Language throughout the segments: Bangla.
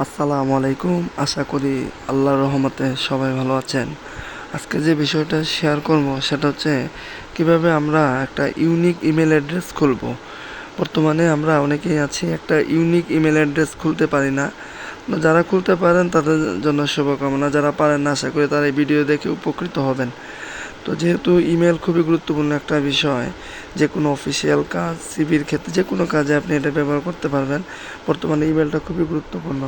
আসসালামু আলাইকুম। আশা করি আল্লাহর রহমতে সবাই ভালো আছেন। আজকে যে বিষয়টা শেয়ার করব সেটা হচ্ছে কীভাবে আমরা একটা ইউনিক ইমেল অ্যাড্রেস খুলব। বর্তমানে আমরা অনেকেই আছি একটা ইউনিক ইমেল অ্যাড্রেস খুলতে পারি না। যারা খুলতে পারেন তাদের জন্য শুভকামনা। যারা পারেন না, আশা করি তারা এই ভিডিও দেখে উপকৃত হবেন। তো যেহেতু ইমেল খুবই গুরুত্বপূর্ণ একটা বিষয়, যে কোনো অফিসিয়াল কাজ সিভির ক্ষেত্রে যে কোনো কাজে আপনি এটা ব্যবহার করতে পারবেন। বর্তমানে ইমেলটা খুবই গুরুত্বপূর্ণ।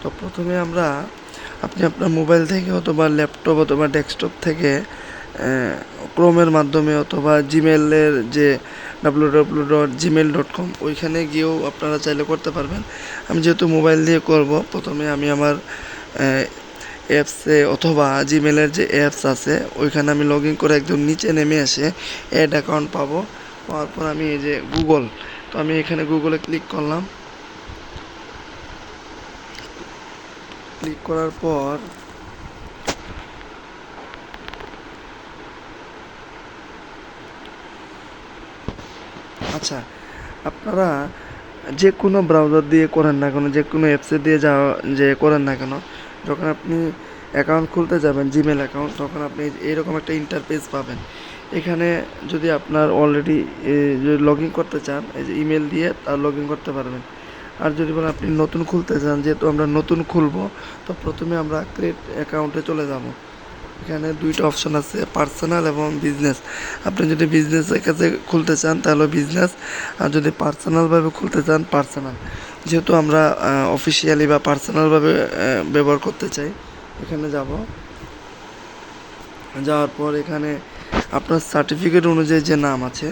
তো প্রথমে আমরা, আপনি আপনার মোবাইল থেকে অথবা ল্যাপটপ অথবা ডেস্কটপ থেকে ক্রোমের মাধ্যমে অথবা জিমেলের যে W W dot Gmail dot com ওইখানে গিয়েও আপনারা চাইলে করতে পারবেন। আমি যেহেতু মোবাইল দিয়ে করব, প্রথমে আমি আমার অ্যাপসে অথবা জিমেলের যে অ্যাপস আছে, ওইখানে আমি লগ ইন করে একদম নিচে নেমে এসে অ্যাড অ্যাকাউন্ট পাবো। পাওয়ার পর আমি এই যে গুগল তো আমি এখানে গুগলে ক্লিক করলাম। ক্লিক করার পর আচ্ছা আপনারা যে কোনো ব্রাউজার দিয়ে করেন না কেন, যে কোনো অ্যাপসে দিয়ে যাওয়া, যে করেন না কেন যখন আপনি অ্যাকাউন্ট খুলতে যাবেন জিমেল অ্যাকাউন্ট তখন আপনি এরকম একটা ইন্টারফেস পাবেন। এখানে যদি আপনার অলরেডি লগ ইন করতে চান, এই যে ইমেল দিয়ে তার লগ ইন করতে পারবেন। আর যদি বলেন আপনি নতুন খুলতে চান, যেহেতু আমরা নতুন খুলবো, তো প্রথমে আমরা ক্রিয়েট অ্যাকাউন্টে চলে যাব। এখানে দুইটা অপশন আছে পার্সোনাল এবং বিজনেস আপনি যদি বিজনেসের কাছে খুলতে চান, তাহলে বিজনেস আর যদি পার্সোনালভাবে খুলতে চান পার্সোনাল যেহেতু আমরা অফিসিয়ালি বা পার্সোনালভাবে ব্যবহার করতে চাই, এখানে যাব। যাওয়ার পর এখানে আপনার সার্টিফিকেট অনুযায়ী যে নাম আছে,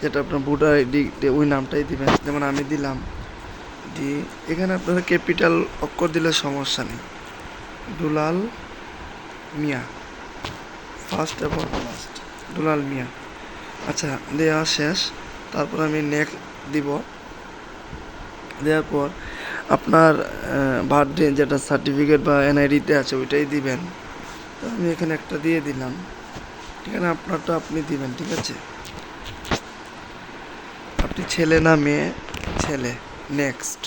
যেটা আপনার ভোটার আইডি ওই নামটাই দিবেন। যেমন আমি দিলাম দি এখানে আপনারা ক্যাপিটাল অক্ষর দিলে সমস্যা নেই। দুলাল মিয়া ফার্স্ট এবং লাস্ট দুলাল মিয়া। আচ্ছা দেওয়া শেষ। তারপর আমি নেক্সট দিব। দেওয়ার পর আপনার বার্থডে যেটা সার্টিফিকেট বা এনআইডিতে আছে, ওইটাই দিবেন। তো আমি এখানে একটা দিয়ে দিলাম। এখানে আপনারটা আপনি দিবেন, ঠিক আছে? আপনি ছেলে না মেয়ে, ছেলে নেক্সট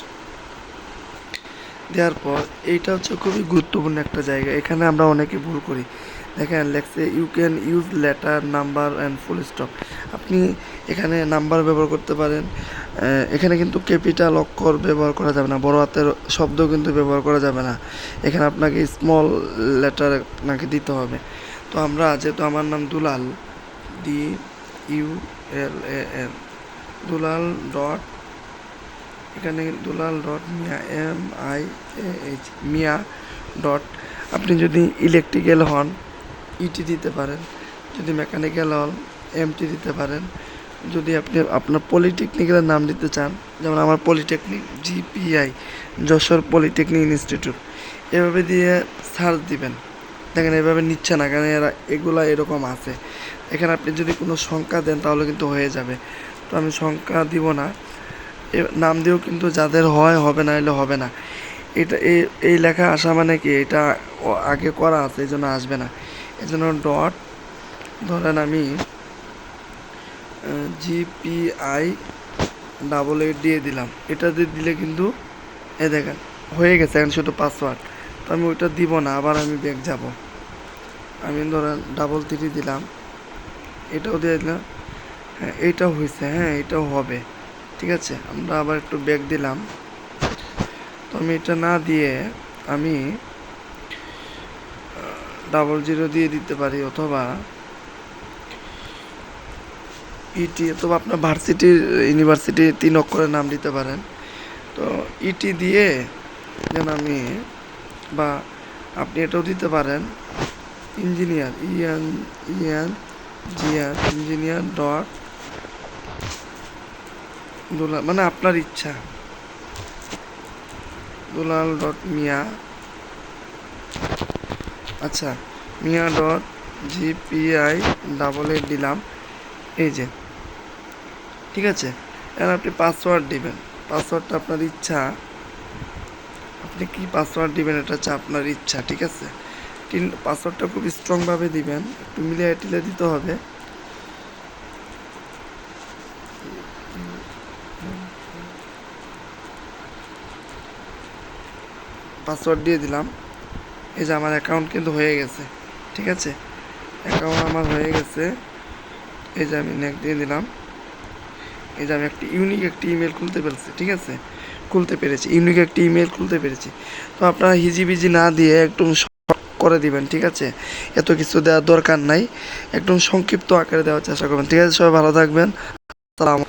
দেওয়ার পর এইটা হচ্ছে খুবই গুরুত্বপূর্ণ একটা জায়গা। এখানে আমরা অনেকে ভুল করি। দেখেন, লেখছে you can use letter number and full stop আপনি এখানে নাম্বার ব্যবহার করতে পারেন। এখানে কিন্তু ক্যাপিটাল অক্ষর ব্যবহার করা যাবে না। বড় হাতের শব্দ কিন্তু ব্যবহার করা যাবে না। এখানে আপনাকে স্মল লেটার আপনাকে দিতে হবে। তো আমরা, যেহেতু আমার নাম Dulal D U L A L Dulal dot এখানে Dulal dot Mia M I H Mia dot আপনি যদি ইলেকট্রিক্যাল হন ইটি দিতে পারেন। যদি মেকানিক্যাল হন এমটি দিতে পারেন। যদি আপনি আপনার পলিটেকনিক্যালের নাম দিতে চান, যেমন আমার polytechnic GPI Jessore polytechnic institute এভাবে দিয়ে সার্চ দিবেন। দেখেন এভাবে নিচ্ছে না, কারণ এরা এগুলা এরকম আছে। এখানে আপনি যদি কোনো সংখ্যা দেন, তাহলে কিন্তু হয়ে যাবে। তো আমি সংখ্যা দিব না। নাম দিয়েও কিন্তু যাদের হয়, হবে না এলে হবে না। এটা এই লেখা আসা মানে কি? এটা আগে করা আছে, এই জন্য আসবে না। এই জন্য ডট ধরেন আমি জিপিআই ডাবল এইট দিয়ে দিলাম। এটা দিয়ে দিলে কিন্তু, এ দেখেন, হয়ে গেছে, এখন শুধু পাসওয়ার্ড তো আমি ওইটা দিব না, আবার আমি ব্যাগ যাব। আমি ধরেন ডাবল থ্রি দিলাম। এটাও দিয়ে দিলাম। হ্যাঁ এইটাও হয়েছে হ্যাঁ এটাও হবে। ঠিক আছে, আমরা আবার একটু ব্যাগ দিলাম। তো আমি এটা না দিয়ে আমি ডাবল জিরো দিয়ে দিতে পারি অথবা ইটি অথবা আপনার ভার্সিটির ইউনিভার্সিটি তিন অক্ষরের নাম দিতে পারেন। তো ইটি দিয়ে যেন আমি, বা আপনি এটাও দিতে পারেন। ইঞ্জিনিয়ার ইয়ান ইয়ান জিয়ান ইঞ্জিনিয়ার ডট দুলাল মানে আপনার ইচ্ছা। দুলাল ডট মিয়া। আচ্ছা Mia dot GPI double eight দিলাম। এই যে, ঠিক আছে? এবার আপনি পাসওয়ার্ড দিবেন। পাসওয়ার্ডটা আপনার ইচ্ছা। আপনি কি পাসওয়ার্ড দিবেন এটা হচ্ছে আপনার ইচ্ছা, ঠিক আছে? পাসওয়ার্ডটা খুব স্ট্রংভাবে দিবেন। একটু মিলিয়ে টিলে দিতে হবে। পাসওয়ার্ড দিয়ে দিলাম। এই যে আমার অ্যাকাউন্ট কিন্তু হয়ে গেছে, ঠিক আছে? অ্যাকাউন্ট আমার হয়ে গেছে। এই যে আমি নেক দিয়ে দিলাম। এই যে আমি একটি ইউনিক একটি ইমেল খুলতে পেরেছি, ঠিক আছে? খুলতে পেরেছি ইউনিক একটি ইমেল খুলতে পেরেছি। তো আপনারা হিজিবিজি না দিয়ে একদম করে দিবেন, ঠিক আছে? এত কিছু দেওয়ার দরকার নাই। একদম সংক্ষিপ্ত আকারে দেওয়ার চেষ্টা করবেন, ঠিক আছে? সবাই ভালো থাকবেন। সালাম